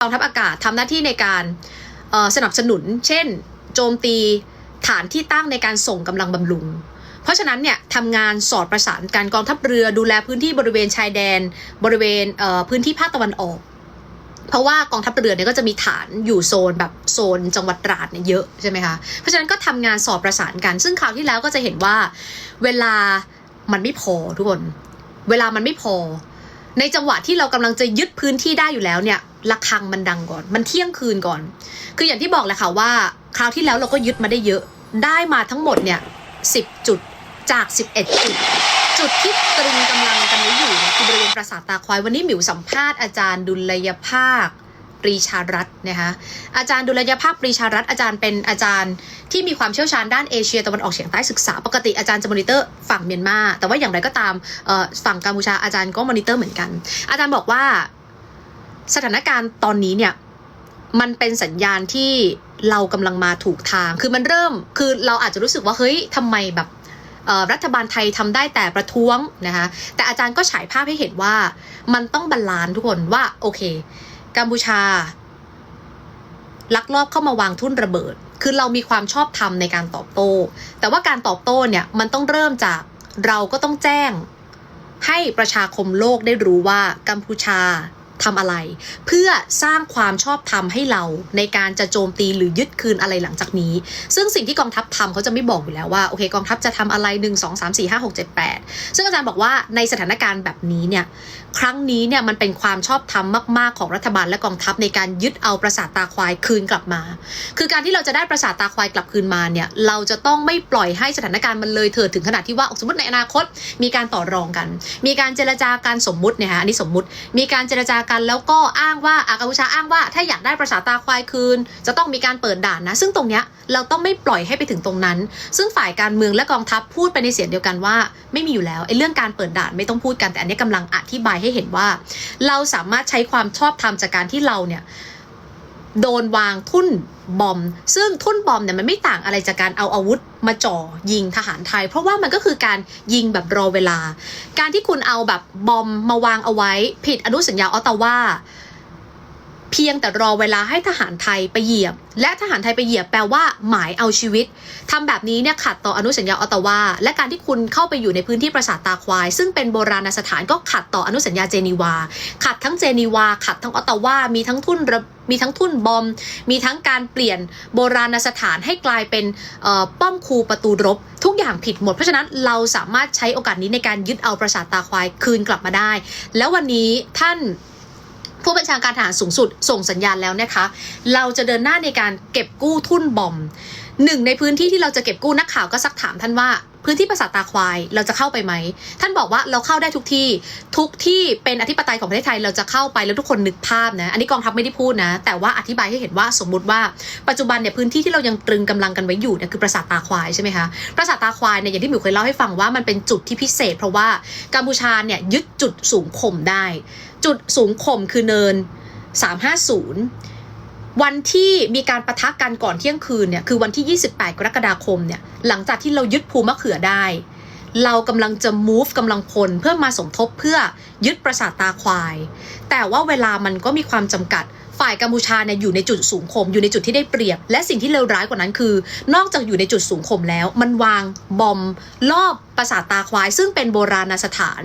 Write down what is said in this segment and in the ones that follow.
กองทัพอากาศทำหน้าที่ในการสนับสนุน เช่น โจมตีฐานที่ตั้งในการส่งกำลังบำรุง เพราะฉะนั้นเนี่ยทำงานสอดประสานการกองทัพเรือดูแลพื้นที่บริเวณชายแดน บริเวณเพื้นที่ภาคตะวันออก เพราะว่ากองทัพเรือเนี่ยก็จะมีฐานอยู่โซนแบบโซนจังหวัดตราดเนี่ยเยอะใช่ไหมคะ เพราะฉะนั้นก็ทำงานสอดประสานกัน ซึ่งคราวที่แล้วก็จะเห็นว่า เวลามันไม่พอทุกคน เวลามันไม่พอ ในจังหวะที่เรากำลังจะยึดพื้นที่ได้อยู่แล้วเนี่ยระฆังมันดังก่อน มันเที่ยงคืนก่อน คืออย่างที่บอกแหละค่ะว่า คราวที่แล้วเราก็ยึดมาได้เยอะ ได้มาทั้งหมดเนี่ยสิบจุดจาก 11 จุด จุดที่ตรึงกำลังกันไว้อยู่เนี่ยคือบริเวณปราสาทตาควายวันนี้หมิวสัมภาษณ์อาจารย์ดุลยภาค ปรีชารัตน์นะคะอาจารย์ดุลยภาคปรีชารัตน์อาจารย์เป็นอาจารย์ที่มีความเชี่ยวชาญด้านเอเชียตะวันออกเฉียงใต้ศึกษา ปกติอาจารย์จะมอนิเตอร์ฝั่งเมียนมา แต่ว่าอย่างไรก็ตามฝั่งกัมพูชาอาจารย์ก็มอนิเตอร์เหมือนกัน อาจารย์บอกว่าสถานการณ์ตอนนี้เนี่ยมันเป็นสัญญาณที่เรากำลังมาถูกทาง คือมันเริ่ม คือเราอาจจะรู้สึกว่าเฮ้ยทำไมแบบรัฐบาลไทยทำได้แต่ประท้วงนะคะ แต่อาจารย์ก็ฉายภาพให้เห็นว่ามันต้องบาลานซ์ทุกคนว่าโอเค กัมพูชา ลักลอบเข้ามาวางทุ่นระเบิด คือเรามีความชอบธรรมในการตอบโต้ แต่ว่าการตอบโต้เนี่ยมันต้องเริ่มจากเราก็ต้องแจ้ง ให้ประชาคมโลกได้รู้ว่ากัมพูชา ทำอะไร เพื่อสร้างความชอบธรรมให้เราในการจะโจมตีหรือยึดคืนอะไรหลังจากนี้ ซึ่งสิ่งที่กองทัพทำเขาจะไม่บอกอยู่แล้วว่าโอเคกองทัพจะทำอะไร 1 2 3 4 5 6 7 8 ซึ่งอาจารย์บอกว่าในสถานการณ์แบบนี้เนี่ยครั้งนี้เนี่ยมันเป็นความชอบธรรมมากๆของรัฐบาลและกองทัพในการยึดเอาปราสาทตาควายคืนกลับมา คือการที่เราจะได้ปราสาทตาควายกลับคืนมาเนี่ยเราจะต้องไม่ปล่อยให้สถานการณ์มันเลยเถิดถึงขนาดที่ว่าสมมติในอนาคต มีการต่อรองกัน มีการเจรจาการสมมุติเนี่ยฮะอันนี้สมมุติมีการเจรจากันแล้วก็อ้างว่าอากัมพูชาอ้างว่าถ้าอยากได้ปราสาตาควายคืน จะต้องมีการเปิดด่านนะ ซึ่งตรงเนี้ยเราต้องไม่ปล่อยให้ไปถึงตรงนั้น ซึ่งฝ่ายการเมืองและกองทัพพูดไปในเสียงเดียวกันว่า ไม่มีอยู่แล้วไอ้เรื่องการเปิดด่านไม่ต้องพูดกันแต่อันนี้กำลังอธิบายให้เห็นว่า เราสามารถใช้ความชอบธรรมจากการที่เราเนี่ย โดนวางทุ่นบอม ซึ่งทุ่นบอมเนี่ยมันไม่ต่างอะไรจากการเอาอาวุธมาจ่อยิงทหารไทย เพราะว่ามันก็คือการยิงแบบรอเวลา การที่คุณเอาแบบบอมมาวางเอาไว้ ผิดอนุสัญญาออตตาวา เพียงแต่รอเวลาให้ทหารไทยไปเหยียบ และทหารไทยไปเหยียบแปลว่าหมายเอาชีวิตทำแบบนี้เนี่ยขัดต่ออนุสัญญาออตตาวาและการที่คุณเข้าไปอยู่ในพื้นที่ปราสาทตาควาย ซึ่งเป็นโบราณสถานก็ขัดต่ออนุสัญญาเจนีวา ขัดทั้งเจนีวา ขัดทั้งออตตาวา มีทั้งทุ่นมีทั้งทุ่นบอม มีทั้งการเปลี่ยนโบราณสถานให้กลายเป็นป้อมคูประตูรบ ทุกอย่างผิดหมด เพราะฉะนั้นเราสามารถใช้โอกาสนี้ในการยึดเอาปราสาทตาควายคืนกลับมาได้ แล้ววันนี้ท่าน ผู้บัญชาการทหารสูงสุดส่งสัญญาณแล้วนะคะ เราจะเดินหน้าในการเก็บกู้ทุ่นบอมหนึ่งในพื้นที่ที่เราจะเก็บกู้นักข่าวก็ซักถามท่านว่า พื้นที่ปราสาทตาควายเราจะเข้าไปไหม ท่านบอกว่าเราเข้าได้ทุกที่ทุกที่เป็นอธิปไตยของประเทศไทยเราจะเข้าไปแล้วทุกคนนึกภาพนะ อันนี้กองทัพไม่ได้พูดนะ แต่ว่าอธิบายให้เห็นว่าสมมุติว่าปัจจุบันเนี่ยพื้นที่ที่เรายังตรึงกำลังกันไว้อยู่เนี่ยคือปราสาทตาควายใช่ไหมคะปราสาทตาควายเนี่ยอย่างที่หมิวเคยเล่าให้ฟังว่ามันเป็นจุดที่พิเศษ เพราะว่ากัมพูชาเนี่ยยึดจุดสูงข่มได้ จุดสูงข่มคือเนิน 350 วันที่มีการประทะกันก่อนเที่ยงคืนเนี่ยคือวันที่ 28 กรกฎาคมเนี่ยหลังจากที่เรายึดภูมะเขือได้ เรากำลังจะ move กำลังพลเพื่อมาสมทบเพื่อยึดปราสาทตาควาย แต่ว่าเวลามันก็มีความจำกัดฝ่ายกัมพูชาเนี่ยอยู่ในจุดสูงข่มอยู่ในจุดที่ได้เปรียบ และสิ่งที่เลวร้ายกว่านั้นคือ นอกจากอยู่ในจุดสูงข่มแล้ว มันวางบอมรอบ ปราสาทตาควาย ซึ่งเป็นโบราณสถาน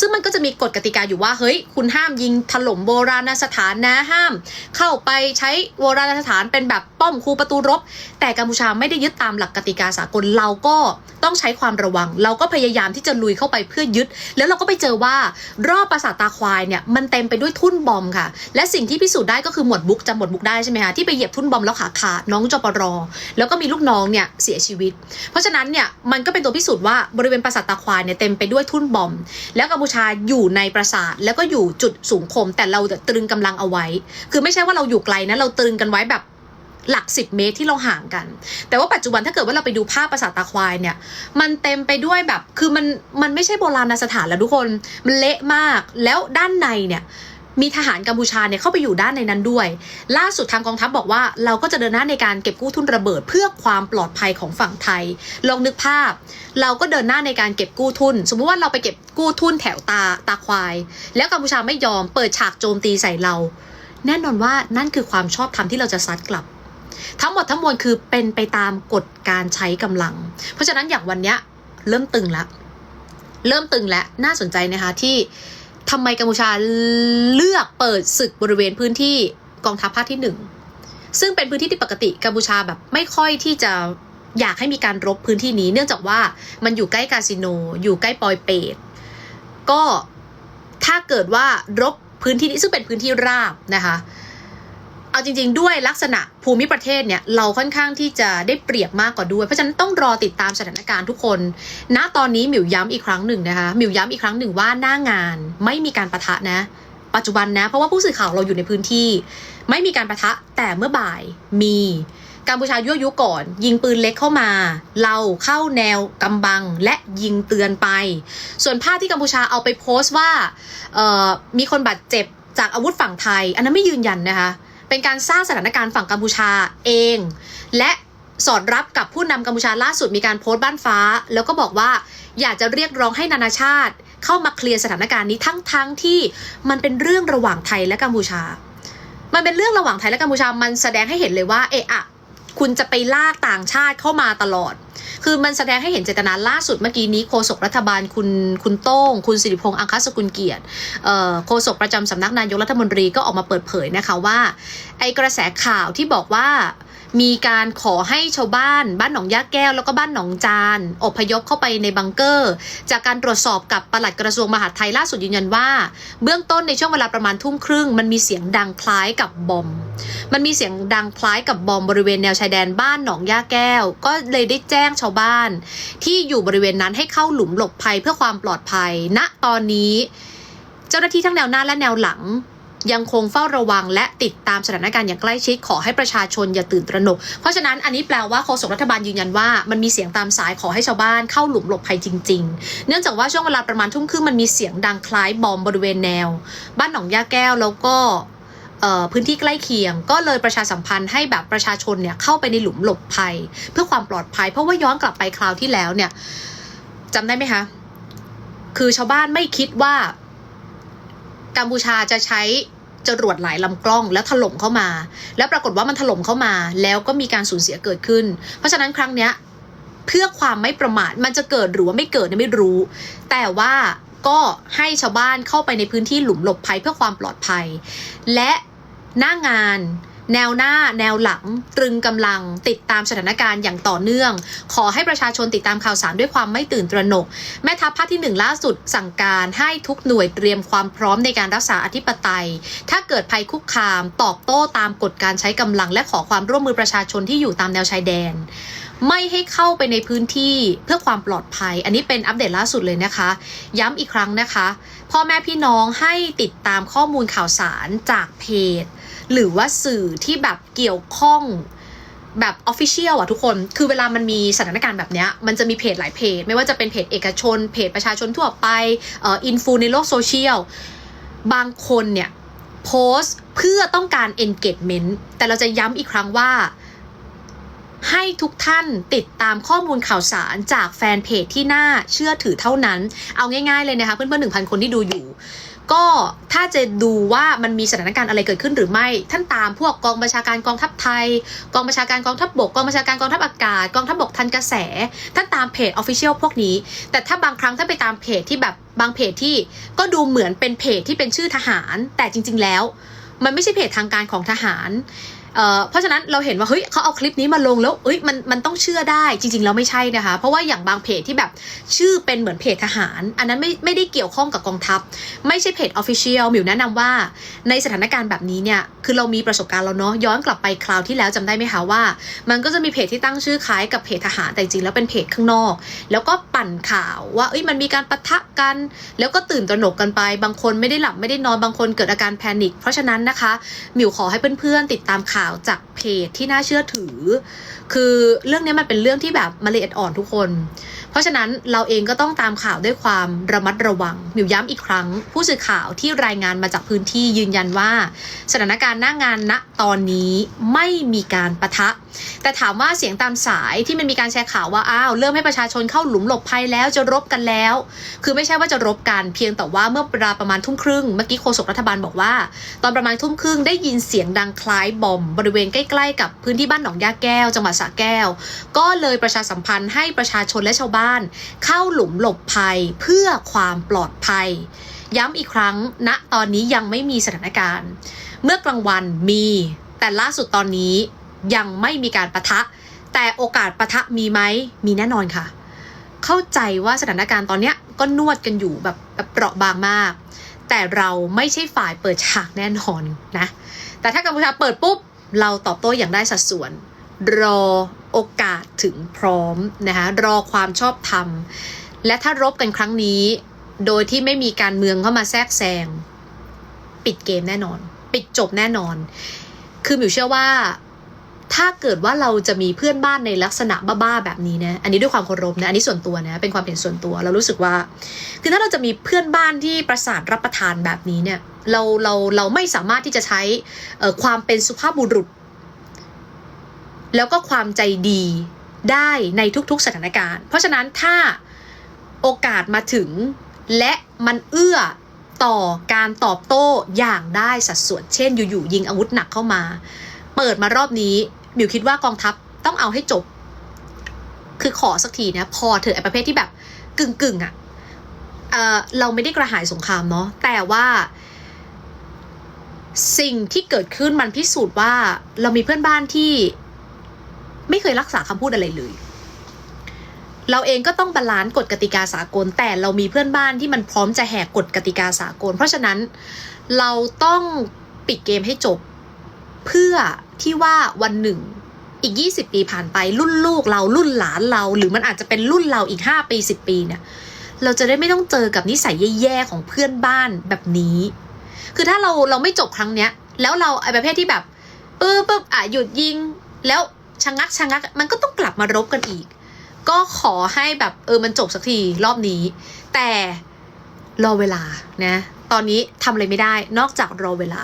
ซึ่งมันก็จะมีกฎกติกาอยู่ว่าเฮ้ยคุณห้ามยิงถล่มโบราณสถานนะห้าม เข้าไปใช้โบราณสถานเป็นแบบป้อมคูประตูรบ แต่กัมพูชาไม่ได้ยึดตามหลักกติกาสากลเราก็ต้องใช้ความระวัง เราก็พยายามที่จะลุยเข้าไปเพื่อยึด แล้วเราก็ไปเจอว่ารอบปราสาทตาควายเนี่ยมันเต็มไปด้วยทุ่นบอมค่ะ และสิ่งที่พิสูจน์ได้ก็คือหมวดบุ๊กจำหมวดบุ๊กได้ใช่ไหมคะที่ไปเหยียบทุ่นบอมแล้วขาขาดน้องจปรแล้วก็มีลูกน้องเนี่ยเสียชีวิต เพราะฉะนั้นเนี่ยมันก็เป็นตัวพิสูจน์ว่าบริเวณปราสาทตาควายเนี่ยเต็มไปด้วยทุ่นบอม แล้วกัมพูชาอยู่ในปราสาทแล้วก็อยู่จุดสูงคม แต่เราตรึงกำลังเอาไว้ คือไม่ใช่ว่าเราอยู่ไกลนะเราตรึงกันไว้แบบหลักสิบเมตรที่เราห่างกัน แต่ว่าปัจจุบันถ้าเกิดว่าเราไปดูภาพปราสาทตาควายเนี่ย มันเต็มไปด้วยแบบ คือมัน มันไม่ใช่โบราณสถานแล้วทุกคน มันเละมาก แล้วด้านในเนี่ย มีทหารกัมพูชาเนี่ยเข้าไปอยู่ด้านในนั้นด้วย ล่าสุดทางกองทัพบอกว่าเราก็จะเดินหน้าในการเก็บกู้ทุนระเบิดเพื่อความปลอดภัยของฝั่งไทย ลองนึกภาพ เราก็เดินหน้าในการเก็บกู้ทุน สมมุติว่าเราไปเก็บกู้ทุนแถวตาตาควาย แล้วกัมพูชาไม่ยอมเปิดฉากโจมตีใส่เรา แน่นอนว่านั่นคือความชอบธรรมที่เราจะซัดกลับ ทั้งหมดทั้งมวลคือเป็นไปตามกฎการใช้กำลัง เพราะฉะนั้นอย่างวันเนี้ยเริ่มตึงแล้วเริ่มตึงและน่าสนใจนะคะที่ ทำไมกัมพูชาเลือกเปิดศึกบริเวณพื้นที่กองทัพภาคที่หนึ่งซึ่งเป็นพื้นที่ที่ปกติกัมพูชาแบบไม่ค่อยที่จะอยากให้มีการรบพื้นที่นี้ เนื่องจากว่ามันอยู่ใกล้คาสิโน อยู่ใกล้ปอยเปตก็ถ้าเกิดว่ารบพื้นที่นี้ซึ่งเป็นพื้นที่ราบนะคะ เอาจริง ๆ ด้วยลักษณะภูมิประเทศเนี่ยเราค่อนข้างที่จะได้เปรียบมากกว่าด้วย เพราะฉะนั้นต้องรอติดตามสถานการณ์ทุกคน ณตอนนี้หมิวย้ำอีกครั้งหนึ่งนะคะหมิวย้ำอีกครั้งหนึ่งว่าหน้างานไม่มีการประทะนะ ปัจจุบันนะ เพราะว่าผู้สื่อข่าวเราอยู่ในพื้นที่ ไม่มีการประทะแต่เมื่อบ่ายมีกัมพูชายั่วยุก่อน ยิงปืนเล็กเข้ามา เราเข้าแนวกำบังและยิงเตือนไป ส่วนภาพที่กัมพูชาเอาไปโพสต์ว่ามีคนบาดเจ็บจากอาวุธฝั่งไทย อันนั้นไม่ยืนยันนะคะ เป็นการสร้างสถานการณ์ฝั่งกัมพูชาเอง และสอดรับกับผู้นำกัมพูชาล่าสุดมีการโพสต์บ้านฟ้า แล้วก็บอกว่าอยากจะเรียกร้องให้นานาชาติ เข้ามาเคลียร์สถานการณ์นี้ทั้งๆทที่มันเป็นเรื่องระหว่างไทยและกัมพูชา มันเป็นเรื่องระหว่างไทยและกัมพูชามันแสดงให้เห็นเลยว่าเอะอะ คุณจะไปลากต่างชาติเข้ามาตลอด คือมันแสดงให้เห็นเจตนาล่าสุดเมื่อกี้นี้โฆษกรัฐบาลคุณคุณโต้ง คุณสิริพงษ์อังคสกุลเกียรติโฆษกประจำสำนักนายกรัฐมนตรีก็ออกมาเปิดเผยนะคะว่า ไอกระแสข่าวที่บอกว่า มีการขอให้ชาวบ้าน บ้านหนองยาแก้วแล้วก็บ้านหนองจานอพยพเข้าไปในบังเกอร์ จากการตรวจสอบกับปลัดกระทรวงมหาดไทยล่าสุดยืนยันว่า เบื้องต้นในช่วงเวลาประมาณทุ่มครึ่ง มันมีเสียงดังคล้ายกับบอม มันมีเสียงดังคล้ายกับบอมบริเวณแนวชายแดนบ้านหนองย่าแก้ว ก็เลยได้แจ้งชาวบ้าน ที่อยู่บริเวณนั้นให้เข้าหลุมหลบภัยเพื่อความปลอดภัยณตอนนี้ เจ้าหน้าที่ทั้งแนวหน้าและแนวหลัง ยังคงเฝ้าระวัง และติดตามสถานการณ์อย่างใกล้ชิดขอให้ประชาชนอย่าตื่นตระหนก เพราะฉะนั้นอันนี้แปลว่าโฆษกรัฐบาลยืนยันว่ามันมีเสียงตามสายขอให้ชาวบ้านเข้าหลุมหลบภัยจริง ๆ เนื่องจากว่าช่วงเวลาประมาณทุ่มครึ่งมันมีเสียงดังคล้ายบอมบริเวณแนว บ้านหนองยาแก้วแล้วก็พื้นที่ใกล้เคียงก็เลยประชาสัมพันธ์ให้แบบประชาชนเนี่ยเข้าไปในหลุมหลบภัย เพื่อความปลอดภัย เพราะว่าย้อนกลับไปคราวที่แล้วเนี่ยจำได้ไหมคะ คือชาวบ้านไม่คิดว่ากัมพูชาจะใช้ จรวดหลายลำกล้องแล้วถล่มเข้ามา แล้วปรากฏว่ามันถล่มเข้ามา แล้วก็มีการสูญเสียเกิดขึ้น เพราะฉะนั้นครั้งเนี้ยเพื่อความไม่ประมาทมันจะเกิดหรือว่าไม่เกิดเนี่ยไม่รู้ แต่ว่าก็ให้ชาวบ้านเข้าไปในพื้นที่หลุมหลบภัยเพื่อความปลอดภัย และหน้างาน แนวหน้าแนวหลังตรึงกำลังติดตามสถานการณ์อย่างต่อเนื่อง ขอให้ประชาชนติดตามข่าวสารด้วยความไม่ตื่นตระหนก แม่ทัพภาคที่หนึ่งล่าสุด สั่งการให้ทุกหน่วยเตรียมความพร้อมในการรักษาอธิปไตย ถ้าเกิดภัยคุกคาม ตอบโต้ตามกฎการใช้กำลัง และขอความร่วมมือประชาชนที่อยู่ตามแนวชายแดน ไม่ให้เข้าไปในพื้นที่เพื่อความปลอดภัย อันนี้เป็นอัปเดตล่าสุดเลยนะคะ ย้ำอีกครั้งนะคะ พ่อแม่พี่น้องให้ติดตามข้อมูลข่าวสารจากเพจ หรือว่าสื่อที่แบบเกี่ยวข้องแบบออฟฟิเชียลอะทุกคน คือเวลามันมีสถานการณ์แบบเนี้ย มันจะมีเพจหลายเพจ ไม่ว่าจะเป็นเพจเอกชน เพจประชาชนทั่วไปเอ่ออินฟูในโลกโซเชียล บางคนเนี่ยโพสต์เพื่อต้องการ engagement แต่เราจะย้ำอีกครั้งว่า ให้ทุกท่านติดตามข้อมูลข่าวสารจากแฟนเพจที่น่าเชื่อถือเท่านั้น เอาง่ายๆเลยนะคะเพื่อนๆหนึ่งพันคนที่ดูอยู่ ก็ถ้าจะดูว่ามันมีสถานการณ์อะไรเกิดขึ้นหรือไม่ ท่านตามพวกกองบัญชาการกองทัพไทย กองบัญชาการกองทัพบกกองบัญชาการกองทัพอากาศ กองทัพบกทันกระแส ท่านตามเพจออฟฟิเชียลพวกนี้ แต่ถ้าบางครั้งท่านไปตามเพจที่แบบบางเพจที่ก็ดูเหมือนเป็นเพจที่เป็นชื่อทหาร แต่จริง ๆ แล้ว มันไม่ใช่เพจทางการของทหาร เพราะฉะนั้นเราเห็นว่าเฮ้ยเขาเอาคลิปนี้มาลงแล้วเอ้ยมันมันต้องเชื่อได้จริงๆแล้วไม่ใช่นะคะ เพราะว่าอย่างบางเพจที่แบบชื่อเป็นเหมือนเพจทหาร อันนั้นไม่ไม่ได้เกี่ยวข้องกับกองทัพ ไม่ใช่เพจออฟฟิเชียลมิวแนะนำว่าในสถานการณ์แบบนี้เนี่ยคือเรามีประสบการณ์แล้วเนาะย้อนกลับไปคราวที่แล้วจำได้ไหมคะว่า มันก็จะมีเพจที่ตั้งชื่อคล้ายกับเพจทหารแต่จริงแล้วเป็นเพจข้างนอก แล้วก็ปั่นข่าวว่าเอ้ยมันมีการปะทะกัน แล้วก็ตื่นตระหนกกันไป บางคนไม่ได้หลับไม่ได้นอนบางคนเกิดอาการแพนิคเพราะฉะนั้นนะคะมิวขอให้เพื่อนๆติดตามข่าวจากเพจที่น่าเชื่อถือ คือเรื่องนี้มันเป็นเรื่องที่แบบมาละเอียดอ่อนทุกคน เพราะฉะนั้นเราเองก็ต้องตามข่าวด้วยความระมัดระวังมิวย้ำอีกครั้ง ผู้สื่อข่าวที่รายงานมาจากพื้นที่ยืนยันว่า สถานการณ์หน้างานณตอนนี้ไม่มีการปะทะ แต่ถามว่าเสียงตามสายที่มันมีการแชร์ข่าวว่าอ้าวเริ่มให้ประชาชนเข้าหลุมหลบภัยแล้วจะรบกันแล้ว คือไม่ใช่ว่าจะรบกันเพียงแต่ว่าเมื่อเวลาประมาณทุ่มครึ่งเมื่อกี้โฆษกรัฐบาลบอกว่า ตอนประมาณทุ่มครึ่งได้ยินเสียงดังคล้ายบอมบริเวณใกล้ๆกับพื้นที่บ้านหนองยาแก้ว จังหวัดสระแก้ว ก็เลยประชาสัมพันธ์ให้ประชาชนและชาวบ้าน เข้าหลุมหลบภัยเพื่อความปลอดภัย ย้ำอีกครั้งณตอนนี้ยังไม่มีสถานการณ์ เมื่อกลางวันมี แต่ล่าสุดตอนนี้ยังไม่มีการประทะ แต่โอกาสประทะมีไหมมีแน่นอนค่ะ เข้าใจว่าสถานการณ์ตอนนี้ก็นวดกันอยู่แบบแบบเปราะบางมาก แต่เราไม่ใช่ฝ่ายเปิดฉากแน่นอนนะ แต่ถ้ากัมพูชาเปิดปุ๊บ เราตอบโต้อย่างได้สัดส่วน รอโอกาสถึงพร้อมนะคะรอความชอบธรรม และถ้ารบกันครั้งนี้ โดยที่ไม่มีการเมืองเข้ามาแทรกแซง ปิดเกมแน่นอน ปิดจบแน่นอน คือมิวเชื่อว่า ถ้าเกิดว่าเราจะมีเพื่อนบ้านในลักษณะบ้าๆแบบนี้นะ อันนี้ด้วยความเคารพนะ อันนี้ส่วนตัวนะ เป็นความเห็นส่วนตัว เรารู้สึกว่า คือถ้าเราจะมีเพื่อนบ้านที่ประสาทรับประทานแบบนี้เนี่ย เรา เรา เราไม่สามารถที่จะใช้ความเป็นสุภาพบุรุษ แล้วก็ความใจดีได้ในทุกๆสถานการณ์ เพราะฉะนั้นถ้าโอกาสมาถึง และมันเอื้อต่อการตอบโต้อย่างได้สัดส่วน เช่น อยู่ๆยิงอาวุธหนักเข้ามา เปิดมารอบนี้ มิวคิดว่ากองทัพต้องเอาให้จบ คือขอสักทีนะพอเถอะไอประเภทที่แบบกึ่งกึ่งอะเอะเราไม่ได้กระหายสงครามเนาะแต่ว่า สิ่งที่เกิดขึ้นมันพิสูจน์ว่าเรามีเพื่อนบ้านที่ไม่เคยรักษาคำพูดอะไรเลยเราเองก็ต้องบาลานซ์กฎกติกาสากล แต่เรามีเพื่อนบ้านที่มันพร้อมจะแหกกฎกติกาสากล เพราะฉะนั้นเราต้องปิดเกมให้จบ เพื่อ ที่ว่าวันหนึ่งอีก 20 ปีผ่านไปรุ่นลูกเรารุ่นหลานเรา หรือมันอาจจะเป็นรุ่นเราอีก 5 ปี 10 ปีเนี่ยเราจะได้ไม่ต้องเจอกับนิสัยแย่ๆของเพื่อนบ้านแบบนี้ คือถ้าเราเราไม่จบครั้งเนี้ย แล้วเราไอ้ประเภทที่แบบปึ๊บปึ๊บอะหยุดยิง แล้วชะงักชะงัก มันก็ต้องกลับมารบกันอีก ก็ขอให้แบบเออมันจบสักทีรอบนี้ แต่รอเวลานะ ตอนนี้ทำอะไรไม่ได้นอกจากรอเวลา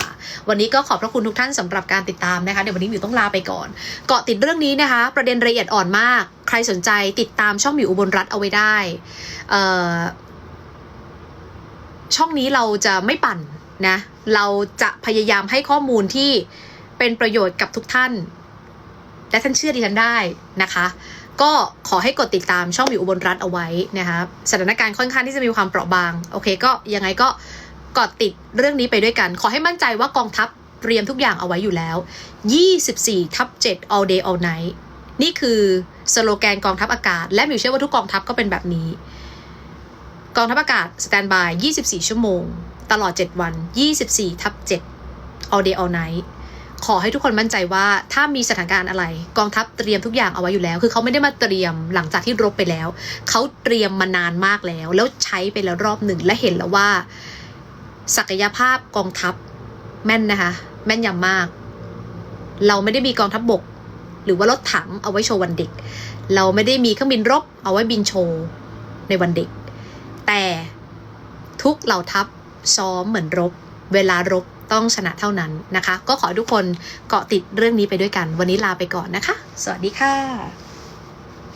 วันนี้ก็ขอบพระคุณทุกท่านสำหรับการติดตามนะคะเดี๋ยววันนี้หมิวต้องลาไปก่อน เกาะติดเรื่องนี้นะคะ ประเด็นละเอียดอ่อนมาก ใครสนใจติดตามช่องหมิวอุบลรัฐเอาไว้ได้ช่องนี้เราจะไม่ปั่นนะเราจะพยายามให้ข้อมูลที่เป็นประโยชน์กับทุกท่าน และท่านเชื่อดิฉันได้นะคะ ก็ขอให้กดติดตามช่องมิวอุบลรัฐเอาไว้นะคะสถานการณ์ค่อนข้างที่จะมีความเปราะบาง โอเคก็ยังไงก็ กดติดเรื่องนี้ไปด้วยกัน ขอให้มั่นใจว่ากองทัพเตรียมทุกอย่างเอาไว้อยู่แล้ว 24 ทับ 7 all day all night นี่คือสโลแกนกองทัพอากาศ และมิวเชื่อว่าทุกกองทัพก็เป็นแบบนี้ กองทัพอากาศสแตนบาย 24 ชั่วโมง ตลอด 7 วัน 24 ทับ 7 all day all night ขอให้ทุกคนมั่นใจว่าถ้ามีสถานการณ์อะไร กองทัพเตรียมทุกอย่างเอาไว้อยู่แล้ว คือเขาไม่ได้มาเตรียมหลังจากที่รบไปแล้ว เขาเตรียมมานานมากแล้ว แล้วใช้ไปแล้วรอบหนึ่งและเห็นแล้วว่า ศักยภาพกองทัพ แม่นนะคะ แม่นยำมาก เราไม่ได้มีกองทัพบบก หรือว่ารถถังเอาไว้โชว์วันเด็ก เราไม่ได้มีเครื่องบินรบ เอาไว้บินโชว์ในวันเด็ก แต่ทุกเหล่าทัพซ้อมเหมือนรบ เวลารบต้องชนะเท่านั้นนะคะ ก็ขอทุกคนเกาะติดเรื่องนี้ไปด้วยกัน วันนี้ลาไปก่อนนะคะ สวัสดีค่ะ